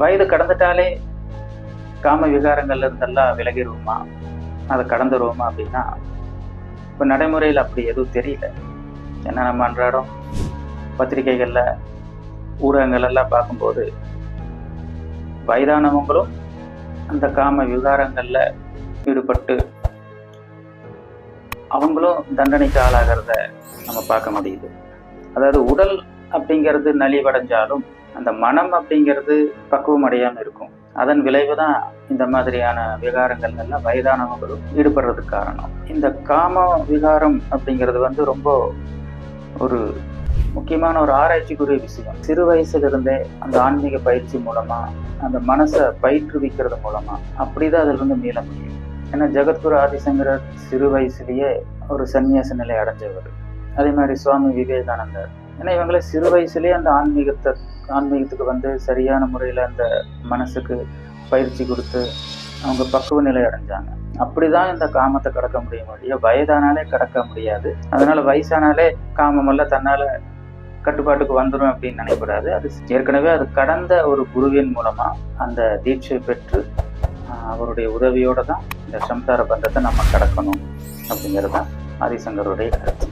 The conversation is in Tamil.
வயது கடந்துட்டாலே காம விகாரங்கள்ல இருந்தெல்லாம் விலகிடுவோமா? அதை கடந்துருவோமா அப்படின்னா இப்போ நடைமுறையில் அப்படி எதுவும் தெரியல. ஏன்னா நம்ம அன்றாடம் பத்திரிகைகளில் ஊடகங்கள் எல்லாம் பார்க்கும்போது வயதானவங்களும் அந்த காம விகாரங்களில் ஈடுபட்டு அவங்களும் தண்டனைக்கு ஆளாகிறத நம்ம பார்க்க முடியுது. அதாவது உடல் அப்படிங்கிறது நலிவடைஞ்சாலும் அந்த மனம் அப்படிங்கிறது பக்குவம் அடையாமல் இருக்கும். அதன் விளைவு தான் இந்த மாதிரியான விகாரங்கள் எல்லாம் வயதானவங்களும் ஈடுபடுறதுக்கு காரணம். இந்த காம விகாரம் அப்படிங்கிறது வந்து ரொம்ப ஒரு முக்கியமான ஒரு ஆராய்ச்சிக்குரிய விஷயம். சிறு வயசுல இருந்தே அந்த ஆன்மீக பயிற்சி மூலமா அந்த மனசை பயிற்றுவிக்கிறது மூலமா அப்படிதான் அதுல இருந்து மீள முடியும். ஏன்னா ஜெகத்குரு ஆதிசங்கரர் சிறு வயசுலயே ஒரு சன்னியாச நிலை அடைஞ்சவர். அதே மாதிரி சுவாமி விவேகானந்தர். ஏன்னா இவங்களை சிறு வயசுலேயே அந்த ஆன்மீகத்தை ஆன்மீகத்துக்கு வந்து சரியான முறையில் அந்த மனசுக்கு பயிற்சி கொடுத்து அவங்க பக்குவ நிலை அடைஞ்சாங்க. அப்படிதான் இந்த காமத்தை கடக்க முடியும் வழிய வயதானாலே கடக்க முடியாது. அதனால வயசானாலே காமமெல்லாம் தன்னால கட்டுப்பாட்டுக்கு வந்துடும் அப்படின்னு நினைக்கூடாது அது ஏற்கனவே அது கடந்த ஒரு குருவின் மூலமா அந்த தீட்சை பெற்று அவருடைய உதவியோட தான் இந்த சம்சார பந்தத்தை நம்ம கடக்கணும் அப்படிங்கிறது தான் ஆதிசங்கருடைய கருத்து.